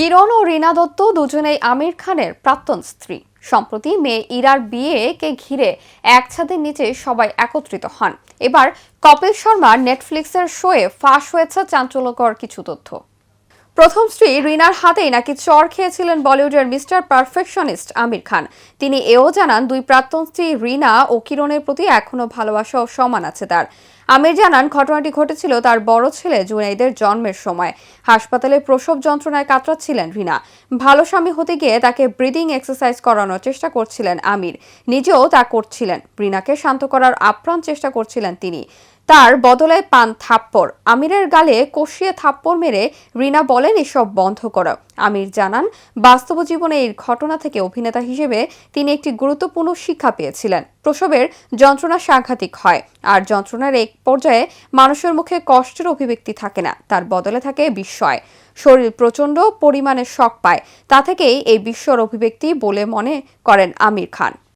কিরণ ও রীনা দত্ত দুজনেই আমির খানের প্রাক্তন স্ত্রী। সম্প্রতি মেয়ে ইরার বিয়েকে ঘিরে এক ছাদের নিচে সবাই একত্রিত হন। এবার কপিল শর্মা নেটফ্লিক্সের শোয়ে ফাঁস হয়েছে চাঞ্চল্যকর কিছু তথ্য। প্রথম স্ত্রী রিনার হাতেই নাকি চর খেয়েছিলেন বলিউডের মিস্টার পারফেকশনিস্ট আমির খান। তিনি এও জানান, দুই প্রাক্তন স্ত্রী রিনা ও কিরণের প্রতি এখনও ভালোবাসা ও সমান আছে তার। আমির জানান, ঘটনাটি ঘটেছিল তার বড় ছেলে জুনাইদের জন্মের সময়। হাসপাতালে প্রসব যন্ত্রণায় কাতরাচ্ছিলেন রিনা। ভালো স্বামী হতে গিয়ে তাকে ব্রিদিং এক্সারসাইজ করানোর চেষ্টা করছিলেন আমির। নিজেও তা করছিলেন। রিনাকে শান্ত করার আপ্রাণ চেষ্টা করছিলেন তিনি। তার বদলে পান থাপ্পড়। আমিরের গালে কষিয়ে থাপ্পড় মেরে রিনা বলেন, এসব বন্ধ করো। আমির জানান বাস্তব জীবনে এই ঘটনা থেকে অভিনেতা হিসেবে তিনি একটি গুরুত্বপূর্ণ শিক্ষা পেয়েছিলেন। প্রসবের যন্ত্রণা সাংঘাতিক হয়, আর যন্ত্রণার এক পর্যায়ে মানুষের মুখে কষ্টের অভিব্যক্তি থাকে না, তার বদলে থাকে বিস্ময়। শরীর প্রচণ্ড পরিমাণে শক পায়, তা থেকেই এই বিস্ময়ের অভিব্যক্তি বলে মনে করেন আমির খান।